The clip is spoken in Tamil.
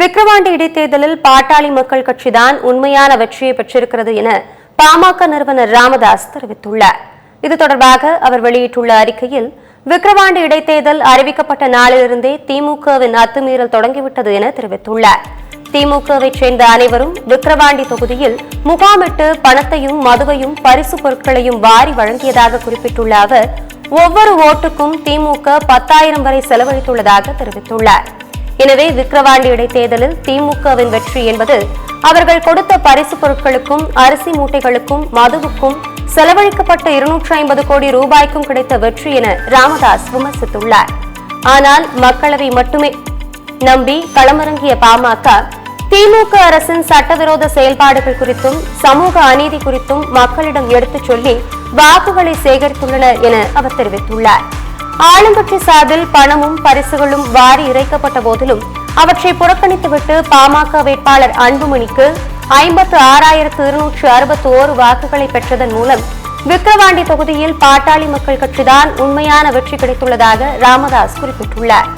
விக்கிரவாண்டி இடைத்தேர்தலில் பாட்டாளி மக்கள் கட்சிதான் உண்மையான வெற்றியை பெற்றிருக்கிறது என பாமக நிறுவனர் ராமதாஸ் தெரிவித்துள்ளார். இது தொடர்பாக அவர் வெளியிட்டுள்ள அறிக்கையில் விக்கிரவாண்டி இடைத்தேர்தல் அறிவிக்கப்பட்ட நாளிலிருந்தே திமுகவின் அத்துமீறல் தொடங்கிவிட்டது என தெரிவித்துள்ளார். திமுகவை சேர்ந்த அனைவரும் விக்கிரவாண்டி தொகுதியில் முகாமிட்டு பணத்தையும் மதுவையும் பரிசு பொருட்களையும் வாரி வழங்கியதாக குறிப்பிட்டுள்ள அவர் ஒவ்வொரு ஓட்டுக்கும் திமுக பத்தாயிரம் வரை செலவழித்துள்ளதாக தெரிவித்துள்ளார். எனவே விக்கிரவாண்டி இடைத்தேர்தலில் திமுகவின் வெற்றி என்பது அவர்கள் கொடுத்த பரிசு பொருட்களுக்கும் அரிசி மூட்டைகளுக்கும் மதுவுக்கும் செலவழிக்கப்பட்ட இருநூற்றி ஐம்பது கோடி ரூபாய்க்கும் கிடைத்த வெற்றி என ராமதாஸ் விமர்சித்துள்ளார். ஆனால் மக்களவை மட்டுமே. நம்பி களமிறங்கிய பாமக திமுக அரசின் சட்டவிரோத செயல்பாடுகள் குறித்தும் சமூக அநீதி குறித்தும் மக்களிடம் எடுத்துச் சொல்லி வாக்குகளை சேகரித்துள்ளனர் என அவர் தெரிவித்துள்ளார். ஆளுங்கட்சி சார்பில் பணமும் பரிசுகளும் வாரி இறைக்கப்பட்ட போதிலும் அவற்றை புறக்கணித்துவிட்டு பாமக வேட்பாளர் அன்புமணிக்கு ஐம்பத்து ஆறாயிரத்து இருநூற்று அறுபத்தி ஓரு வாக்குகளை பெற்றதன் மூலம் விக்கிரவாண்டி தொகுதியில் பாட்டாளி மக்கள் கட்சிதான் உண்மையான வெற்றி கிடைத்துள்ளதாக ராமதாஸ் குறிப்பிட்டுள்ளார்.